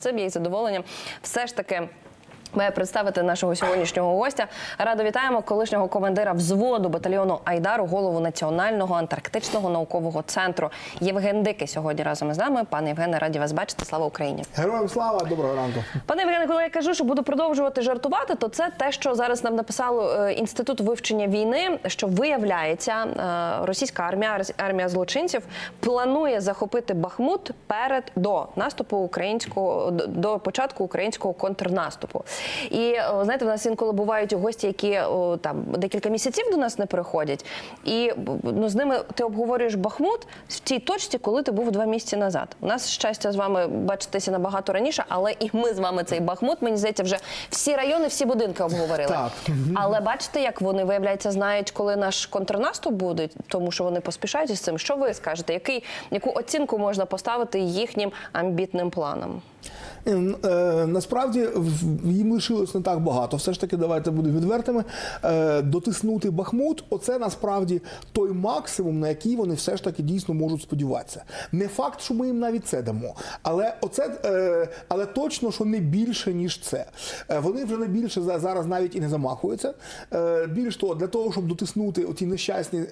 Це б я із задоволенням все ж таки. Має представити нашого сьогоднішнього гостя. Радо вітаємо колишнього командира взводу батальйону Айдару, голову Національного антарктичного наукового центру Євген Дикий сьогодні разом із нами. Пане Євгене, раді вас бачити. Слава Україні! Героям слава, доброго ранку. Пане Євгене, коли я кажу, що буду продовжувати жартувати, то це те, що зараз нам написало е, інститут вивчення війни. Що виявляється, е, російська армія, армія злочинців планує захопити Бахмут перед до наступу українського до початку українського контрнаступу. І е, знаєте, в нас інколи бувають гості, які о, там декілька місяців до нас не приходять, і ну з ними ти обговорюєш Бахмут в тій точці, коли ти був два місяці назад. У нас щастя з вами бачитися набагато раніше, але і ми з вами цей Бахмут. Мені здається, вже всі райони, всі будинки обговорили. Так. Але бачите, як вони виявляється, знають, коли наш контрнаступ буде, тому що вони поспішають із цим. Що ви скажете? Який яку оцінку можна поставити їхнім амбітним планам? Е, Насправді їм лишилось не так багато. Все ж таки, давайте будемо відвертими. Е, Дотиснути Бахмут оце насправді той максимум, на який вони все ж таки дійсно можуть сподіватися. Не факт, що ми їм навіть це дамо, але оце, е, але точно, що не більше ніж це. Вони вже не більше зараз навіть і не замахуються. Більш того, для того, щоб дотиснути оті нещасні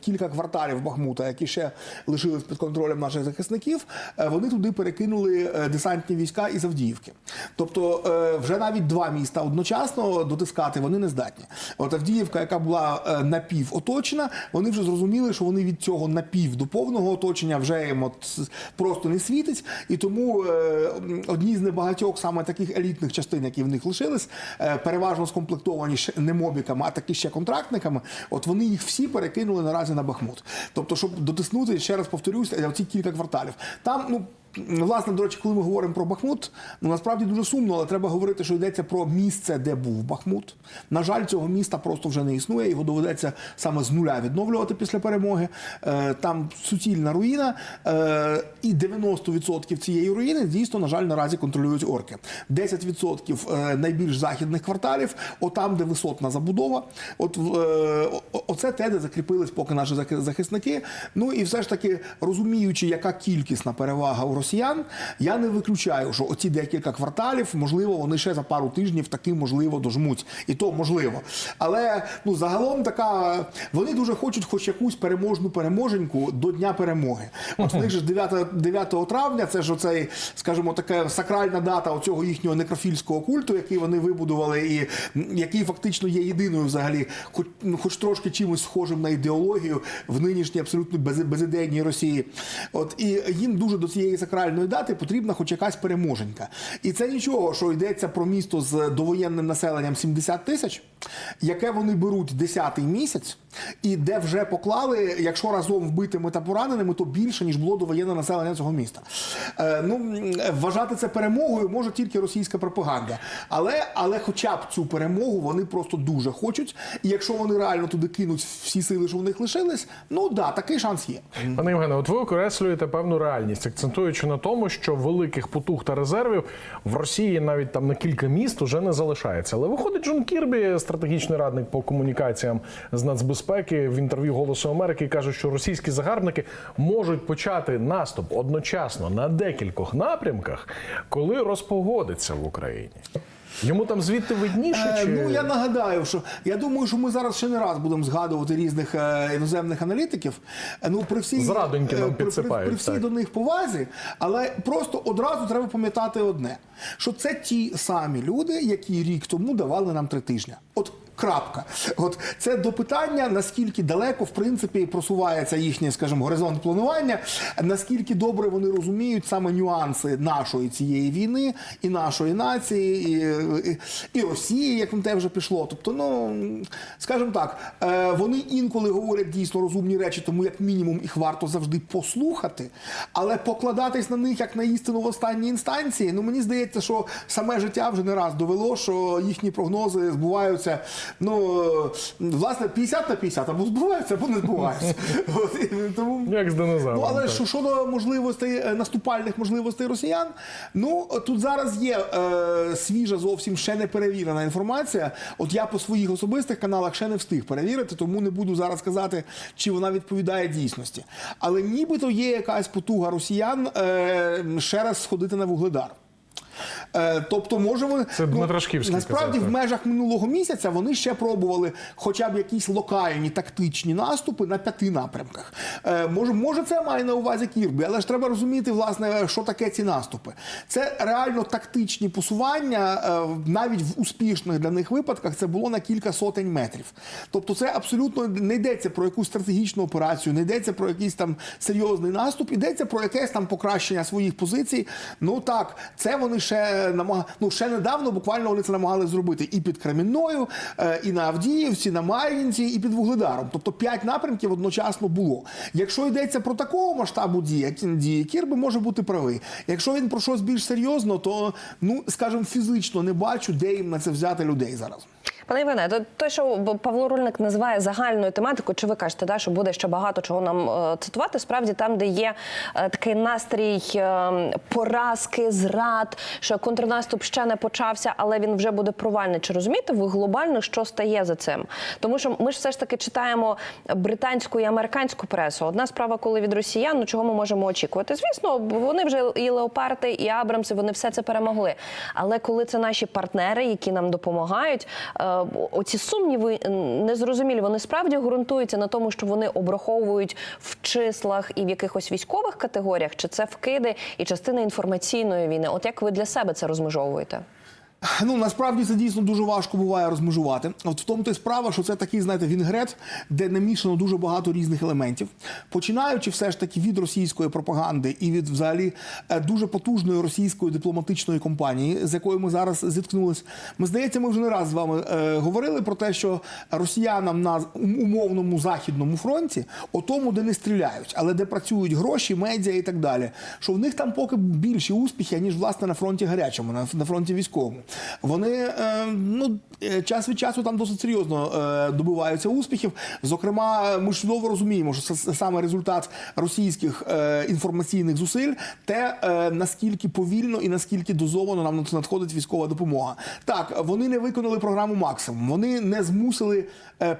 кілька кварталів Бахмута, які ще лишились під контролем наших захисників, вони туди перекинули десантні війська із Авдіївки. Тобто е, вже навіть два міста одночасно дотискати вони не здатні. От Авдіївка, яка була е, напів оточена, вони вже зрозуміли, що вони від цього напів до повного оточення вже їм от просто не світить. І тому е, одні з небагатьох саме таких елітних частин, які в них лишились, переважно скомплектовані не мобіками, а таки ще контрактниками. От вони їх всі перекинули наразі на Бахмут. Тобто, щоб дотиснути, ще раз повторюсь, е, ці кілька кварталів. Там, ну. Власне, до речі, коли ми говоримо про Бахмут, ну насправді дуже сумно, але треба говорити, що йдеться про місце, де був Бахмут. На жаль, цього міста просто вже не існує. Його доведеться саме з нуля відновлювати після перемоги. Е, Там суцільна руїна, е, і 90% цієї руїни дійсно, на жаль, наразі контролюють орки. 10% е, найбільш західних кварталів, отам, де висотна забудова. От оце те, де закріпились поки наші захисники. Ну і все ж таки розуміючи, яка кількісна перевага у росіян, я не виключаю, що оці декілька кварталів, можливо, вони ще за пару тижнів таки можливо дожмуть. І то можливо. Але ну загалом така вони дуже хочуть хоч якусь переможну переможеньку до дня перемоги. От в них ж 9, 9 травня, це ж оцей, скажімо, така сакральна дата оцього їхнього некрофільського культу, який вони вибудували, і який фактично є єдиною взагалі, хоч, ну, хоч трошки чимось схожим на ідеологію в нинішній абсолютно без, безідейній Росії. От і їм дуже до цієї сакральної дати потрібна хоч якась переможенька. І це нічого, що йдеться про місто з довоєнним населенням 70 тисяч, яке вони беруть 10-й місяць, і де вже поклали, якщо разом вбитими та пораненими, то більше ніж було довоєнне населення цього міста. Е, ну вважати це перемогою може тільки російська пропаганда. Але, але хоча б цю перемогу вони просто дуже хочуть. І якщо вони реально туди кинуть всі сили, що в них лишились, ну да, такий шанс є. Пане Євгене, от ви окреслюєте певну реальність, акцентуючи на тому, що великих потуг та резервів в Росії навіть там на кілька міст уже не залишається. Але виходить Джон Кірбі, стратегічний радник по комунікаціям з нацбезпеки в інтерв'ю Голосу Америки, каже, що російські загарбники можуть почати наступ одночасно на декількох напрямках, коли розпогодиться в Україні. Йому там звідти видніше? Е, Чи... Ну я нагадаю, що я думаю, що ми зараз ще не раз будемо згадувати різних е, іноземних аналітиків. Е, Ну при всій Зрадоньки нам при- при, підсипають, при всій так. до них повазі, але просто одразу треба пам'ятати одне: що це ті самі люди, які рік тому давали нам три тижні. От. Крапка, от це до питання, наскільки далеко в принципі просувається їхній, скажімо, горизонт планування, наскільки добре вони розуміють саме нюанси нашої цієї війни і нашої нації, і, і, і Росії, як на те вже пішло. Тобто, ну скажімо так, е, вони інколи говорять дійсно розумні речі, тому як мінімум їх варто завжди послухати, але покладатись на них як на істину в останній інстанції. Ну мені здається, що саме життя вже не раз довело, що їхні прогнози збуваються. Ну власне 50 на 50, або збуваються, або не і тому Як з динозавром. Ну, але що щодо можливостей е, наступальних можливостей росіян, ну тут зараз є е, свіжа, зовсім ще не перевірена інформація. От я по своїх особистих каналах ще не встиг перевірити, тому не буду зараз казати, чи вона відповідає дійсності. Але нібито є якась потуга росіян е, ще раз сходити на вугледар. Е, тобто, може вони Це Дмитрашківський насправді казав, в межах минулого місяця вони ще пробували хоча б якісь локальні тактичні наступи на п'яти напрямках. Е, може, може, це має на увазі Кірбі, але ж треба розуміти, власне, що таке ці наступи. Це реально тактичні посування, е, навіть в успішних для них випадках це було на кілька сотень метрів. Тобто, це абсолютно не йдеться про якусь стратегічну операцію, не йдеться про якийсь там серйозний наступ, йдеться про якесь там покращення своїх позицій. Ну так, це вони ще намаг... ну, ще недавно буквально вони це намагалися зробити і під Кремінною, е, і на Авдіївці, на Мар'їнці, і під Вугледаром. Тобто п'ять напрямків одночасно було. Якщо йдеться про такого масштабу дії, Кірби може бути правий. Якщо він про щось більш серйозно, то ну скажімо, фізично не бачу, де їм на це взяти людей зараз. Пане Іване, то те, що Павло Рульник називає загальною тематикою, чи ви кажете, да, що буде ще багато чого нам е, цитувати? Справді там, де є е, такий настрій е, поразки, зрад, що контрнаступ ще не почався, але він вже буде провальний. Чи розумієте ви глобально, що стає за цим? Тому що ми ж все ж таки читаємо британську і американську пресу. Одна справа, коли від росіян, ну чого ми можемо очікувати? Звісно, вони вже і леопарди, і Абрамси, вони все це перемогли. Але коли це наші партнери, які нам допомагають, оці сумніви е, незрозумілі. Вони справді ґрунтуються на тому, що вони обраховують в числах і в якихось військових категоріях, чи це вкиди і частина інформаційної війни. От як ви для себе це розмежовуєте? Ну насправді це дійсно дуже важко буває розмежувати. От в тому то й справа, що це такий, знаєте, вінгрет, де намішано дуже багато різних елементів, починаючи все ж таки від російської пропаганди і від взагалі е, дуже потужної російської дипломатичної компанії, з якою ми зараз зіткнулись. Ми здається, ми вже не раз з вами е, говорили про те, що росіянам на умовному західному фронті, о тому, де не стріляють, але де працюють гроші, медіа і так далі, що в них там поки більші успіхи, ніж власне на фронті гарячому, на, на фронті військовому. Вони е, ну, е, час від часу там досить серйозно е, добиваються успіхів. Зокрема, ми ж чудово розуміємо, що це саме результат російських інформаційних зусиль, те наскільки повільно і наскільки дозовано нам надходить військова допомога. Так, вони не виконали програму максимум, вони не змусили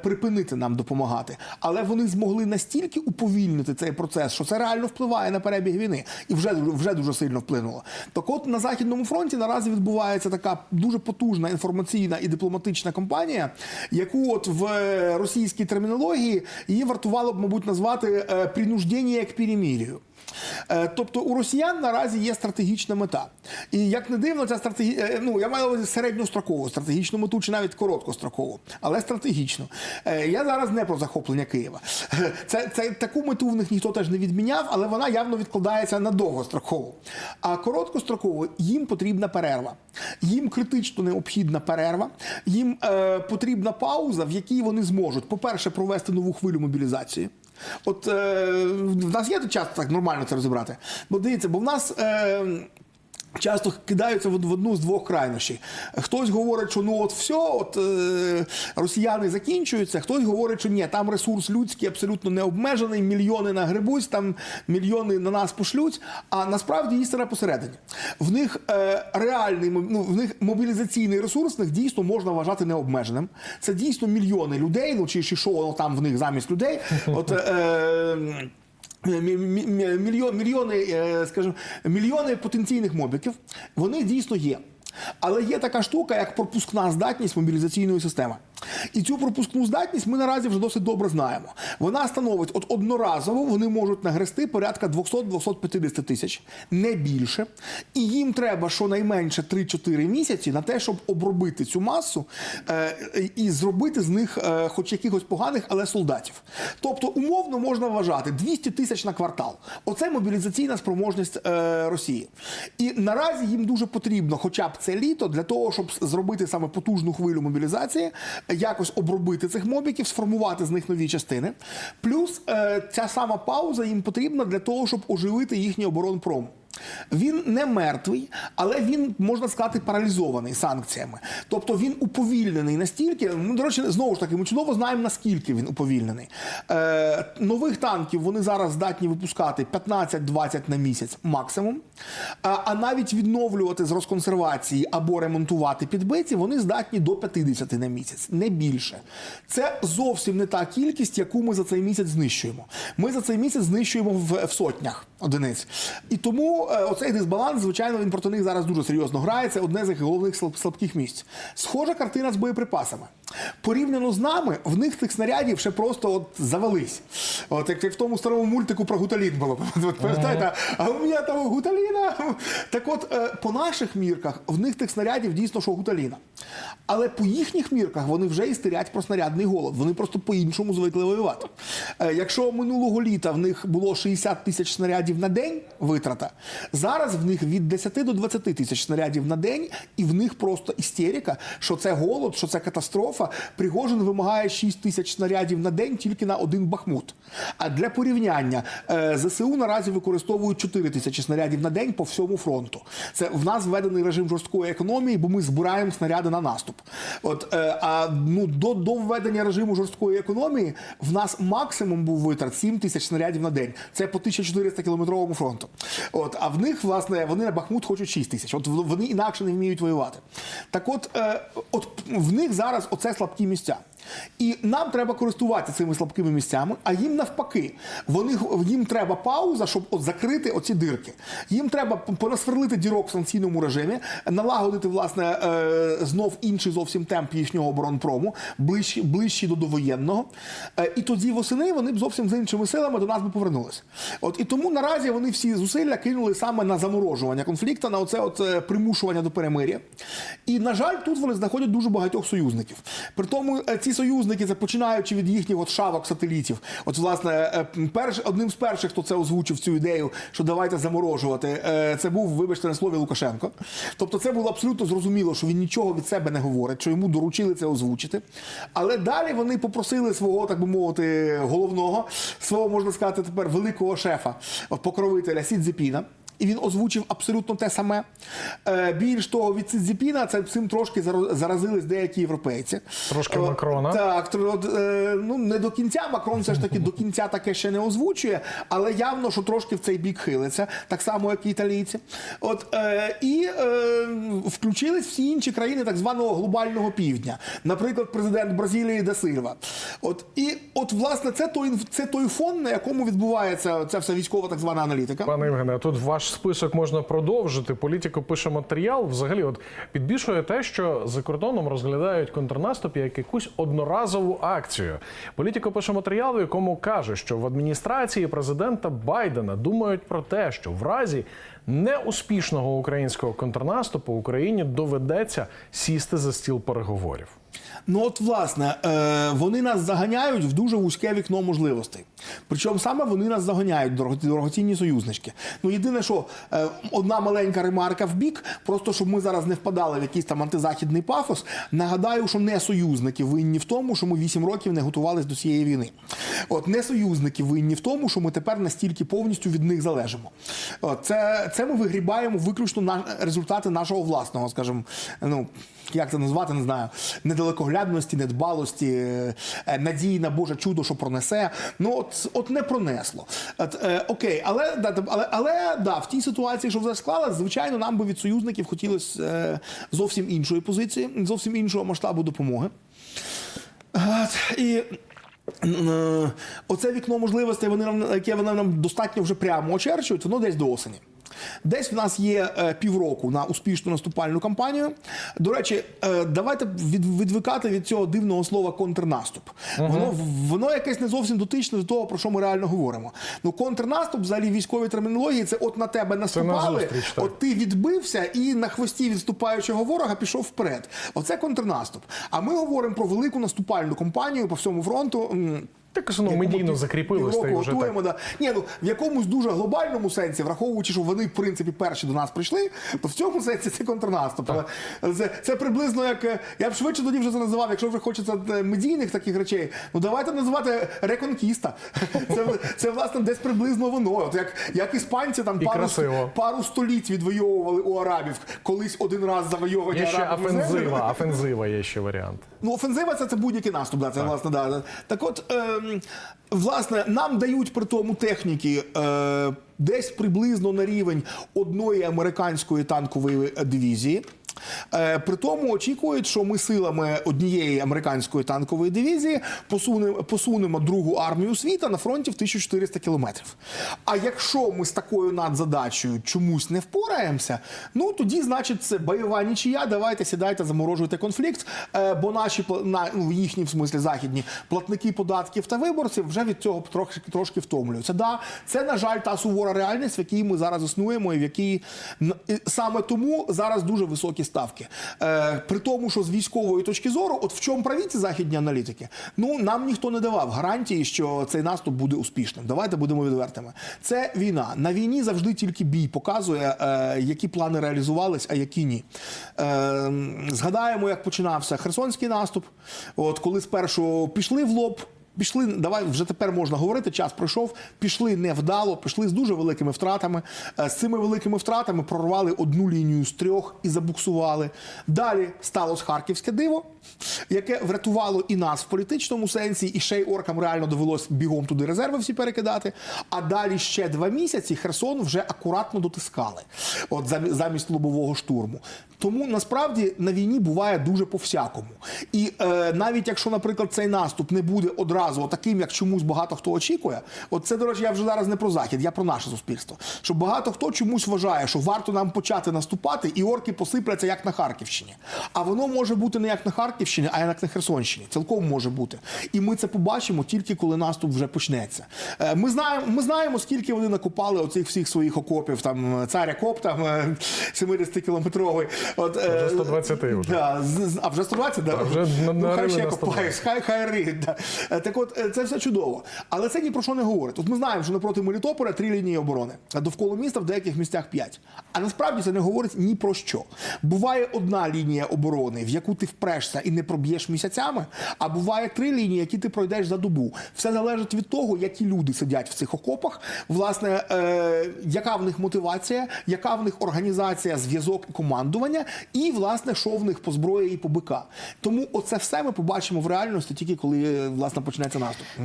припинити нам допомагати, але вони змогли настільки уповільнити цей процес, що це реально впливає на перебіг війни, і вже вже дуже сильно вплинуло. Так, от на західному фронті наразі відбувається така дуже потужна інформаційна і дипломатична компанія, яку от в е, російській термінології її вартувало б, мабуть, назвати е, принуждення к перемірію. Е, Тобто у росіян наразі є стратегічна мета. І як не дивно, ця стратегі... ну я маю увазі середньострокову стратегічну мету чи навіть короткострокову, але стратегічну. Е, Я зараз не про захоплення Києва. Е, Це, це таку мету в них ніхто теж не відміняв, але вона явно відкладається на довгострокову. А короткостроково їм потрібна перерва. Їм критично необхідна перерва. Їм е, потрібна пауза, в якій вони зможуть, по-перше, провести нову хвилю мобілізації. От е, в нас є тут час так нормально це розібрати. Бо дивіться, бо в нас. Е, Часто кидаються в одну з двох крайнощів. Хтось говорить, що ну от все, от е, росіяни закінчуються. Хтось говорить, що ні, там ресурс людський абсолютно не обмежений, мільйони нагребуть, там мільйони на нас пошлють. А насправді істина посередині. В них е, реальний ну, в них мобілізаційний ресурс них дійсно можна вважати необмеженим. Це дійсно мільйони людей. Ну чи, чи що там в них замість людей. От е, мільйон, мільйони, е, скажімо, мільйони потенційних мобіків, вони дійсно є. Але є така штука, як пропускна здатність мобілізаційної системи. І цю пропускну здатність ми наразі вже досить добре знаємо. Вона становить от одноразово вони можуть нагрести порядка 200-250 тисяч, не більше. І їм треба щонайменше 3-4 місяці на те, щоб обробити цю масу е, і зробити з них е, хоч якихось поганих, але солдатів. Тобто, умовно можна вважати 200 тисяч на квартал. Оце мобілізаційна спроможність е, Росії. І наразі їм дуже потрібно, хоча б це літо, для того, щоб зробити саме потужну хвилю мобілізації, якось обробити цих мобіків, сформувати з них нові частини. Плюс е, ця сама пауза їм потрібна для того, щоб оживити їхній оборонпром. Він не мертвий, але він можна сказати паралізований санкціями. Тобто він уповільнений настільки. Ну, до речі, знову ж таки, ми чудово знаємо наскільки він уповільнений. Е, нових танків вони зараз здатні випускати 15-20 на місяць максимум. А, навіть відновлювати з розконсервації або ремонтувати підбиті вони здатні до 50 на місяць, не більше. Це зовсім не та кількість, яку ми за цей місяць знищуємо. Ми за цей місяць знищуємо в, в сотнях одиниць. І тому тому е, оцей дисбаланс, звичайно, він проти них зараз дуже серйозно грає. Це одне з їх головних слабких місць. Схожа картина з боєприпасами. Порівняно з нами, в них тих снарядів ще просто от завались. От як, як в тому старому мультику про гуталін було. От, пам'ятаєте, а у мене там гуталіна. Так от, е, по наших мірках, в них тих снарядів дійсно що гуталіна. Але по їхніх мірках вони вже істерять про снарядний голод. Вони просто по-іншому звикли воювати. Е, Якщо минулого літа в них було 60 тисяч снарядів на день витрата, зараз в них від 10 до 20 тисяч снарядів на день, і в них просто істерика, що це голод, що це катастрофа. Пригожин вимагає 6 тисяч снарядів на день тільки на один бахмут. А для порівняння е, ЗСУ наразі використовують 4 тисячі снарядів на день по всьому фронту. Це в нас введений режим жорсткої економії, бо ми збираємо снаряди на наступ. От е, а ну до, до введення режиму жорсткої економії в нас максимум був витрат 7 тисяч снарядів на день. Це по 1400 кілометровому фронту. От а в них власне вони на Бахмут хочуть 6 тисяч. От вони інакше не вміють воювати. Так, от, е, от в них зараз оце слабкі місця. І нам треба користуватися цими слабкими місцями, а їм навпаки, вони їм треба пауза, щоб от закрити оці дирки. Їм треба понасверлити дірок в санкційному режимі, налагодити власне е, знов інший зовсім темп їхнього оборонпрому, ближчий, ближчий до довоєнного. Е, і тоді восени вони б зовсім з іншими силами до нас би повернулися. От і тому наразі вони всі зусилля кинули саме на заморожування конфлікту, на оце от е, примушування до перемир'я. І на жаль, тут вони знаходять дуже багатьох союзників. При тому ці союзники, це починаючи від їхніх от шавок сателітів. От, власне, е, перш, одним з перших, хто це озвучив цю ідею, що давайте заморожувати, е, це був, вибачте, на слові Лукашенко. Тобто, це було абсолютно зрозуміло, що він нічого від себе не говорить, що йому доручили це озвучити. Але далі вони попросили свого, так би мовити, головного, свого можна сказати, тепер великого шефа, покровителя Сідзепіна. І він озвучив абсолютно те саме. Е, більш того, від Цзіпіна це цим трошки заразились деякі європейці. Трошки Е, Макрона. Так, е, ну не до кінця. Макрон все ж таки до кінця таке ще не озвучує, але явно, що трошки в цей бік хилиться, так само, як і італійці. От і включились всі інші країни так званого глобального півдня. Наприклад, президент Бразилії Де Сильва. От і от, власне, це той це той фон, на якому відбувається ця вся військова так звана аналітика. Пане Євгене, тут ваш список можна продовжити. Політико пише матеріал. Взагалі, от підбільшує те, що за кордоном розглядають контрнаступ як якусь одноразову акцію. Політико пише матеріал, в якому каже, що в адміністрації президента Байдена думають про те, що в разі неуспішного українського контрнаступу Україні доведеться сісти за стіл переговорів. Ну от власне, е, вони нас заганяють в дуже вузьке вікно можливостей. Причому саме вони нас заганяють, дорогоцінні союзнички. Ну єдине, що е, одна маленька ремарка в бік, просто щоб ми зараз не впадали в якийсь там антизахідний пафос. Нагадаю, що не союзники винні в тому, що ми 8 років не готувалися до цієї війни. От не союзники винні в тому, що ми тепер настільки повністю від них залежимо. От, це, це ми вигрібаємо виключно на результати нашого власного, скажімо, ну як це назвати, не знаю, недалекоглядності, недбалості, е, е, надії на Боже чудо, що пронесе. Ну от, от не пронесло. От, е, окей, але, да, але, але да, в тій ситуації, що вже склалась, звичайно, нам би від союзників хотілося е, зовсім іншої позиції, зовсім іншого масштабу допомоги. От, і е, оце вікно можливостей, вони нам, яке вони нам достатньо вже прямо очерчують, воно десь до осені. Десь в нас є е, півроку на успішну наступальну кампанію. До речі, е, давайте від, відвикати від цього дивного слова контрнаступ. Воно, воно якесь не зовсім дотичне до того, про що ми реально говоримо. Ну, контрнаступ, взагалі, військовій термінології, це от на тебе наступали, назустріч, от ти відбився і на хвості відступаючого ворога пішов вперед. Оце контрнаступ. А ми говоримо про велику наступальну кампанію по всьому фронту. Так що ну, медійно закріпилось та й вже так. да. Ні, ну в якомусь дуже глобальному сенсі, враховуючи, що вони в принципі перші до нас прийшли, то в цьому сенсі це контрнаступ. Але це, це приблизно як е, я б швидше тоді вже це називав, якщо вже хочеться е, медійних таких речей. Ну давайте називати реконкіста. Це, це власне десь приблизно воно. От як, як іспанці там І пару, красиво. пару століть відвоювали у арабів, колись один раз завойовані Є ще арабами офензива, офензива є ще варіант. Ну, офензива це, це будь-який наступ, да, це власне да. Так от, ем, власне, нам дають при тому техніки е, десь приблизно на рівень одної американської танкової дивізії. Е, При тому очікують, що ми силами однієї американської танкової дивізії посунемо, посунемо другу армію світа на фронті в 1400 кілометрів. А якщо ми з такою надзадачею чомусь не впораємося, ну тоді, значить, це бойова нічия. Давайте сідайте, заморожуйте конфлікт. Е, Бо наші на ну, їхні в смислі західні платники податків та виборців вже від цього трошки трошки втомлюються. Да, це на жаль та сувора реальність, в якій ми зараз існуємо, і в якій саме тому зараз дуже високі ставки. Е, при тому, що з військової точки зору, от в чому праві ці західні аналітики, ну нам ніхто не давав гарантії, що цей наступ буде успішним. Давайте будемо відвертими. Це війна. На війні завжди тільки бій показує, е, які плани реалізувались, а які ні. Е, згадаємо, як починався Херсонський наступ. От коли спершу пішли в лоб. Пішли, давай вже тепер можна говорити. Час пройшов. Пішли невдало, пішли з дуже великими втратами. Е, З цими великими втратами прорвали одну лінію з трьох і забуксували. Далі сталося харківське диво, яке врятувало і нас в політичному сенсі, і ще й оркам реально довелось бігом туди резерви всі перекидати. А далі ще два місяці Херсон вже акуратно дотискали, от замість лобового штурму. Тому насправді на війні буває дуже по-всякому. І е, навіть якщо, наприклад, цей наступ не буде одразу таким, як чомусь багато хто очікує, от це, до речі, я вже зараз не про захід, я про наше суспільство. Що багато хто чомусь вважає, що варто нам почати наступати, і орки посипляться як на Харківщині. А воно може бути не як на Харківщині, а як на Херсонщині. Цілком може бути. І ми це побачимо тільки коли наступ вже почнеться. Е, Ми знаємо, ми знаємо, скільки вони накопали оцих всіх своїх окопів, там царя коп, там е, 70-кілометровий. От, е, Вже 120 вже. Да, а вже 120, да? вже на- ну, хай ще копають, хай, хай риють. Да. Е, Так от, е, це все чудово. Але це ні про що не говорить. От ми знаємо, що напроти Мелітополя три лінії оборони, а довкола міста в деяких місцях п'ять. А насправді це не говорить ні про що. Буває одна лінія оборони, в яку ти впрешся і не проб'єш місяцями, а буває три лінії, які ти пройдеш за добу. Все залежить від того, які люди сидять в цих окопах, власне, е, яка в них мотивація, яка в них організація, зв'язок і командування, і власне, що в них по зброї і по БК. Тому оце все ми побачимо в реальності тільки коли е, власне почнеться наступ.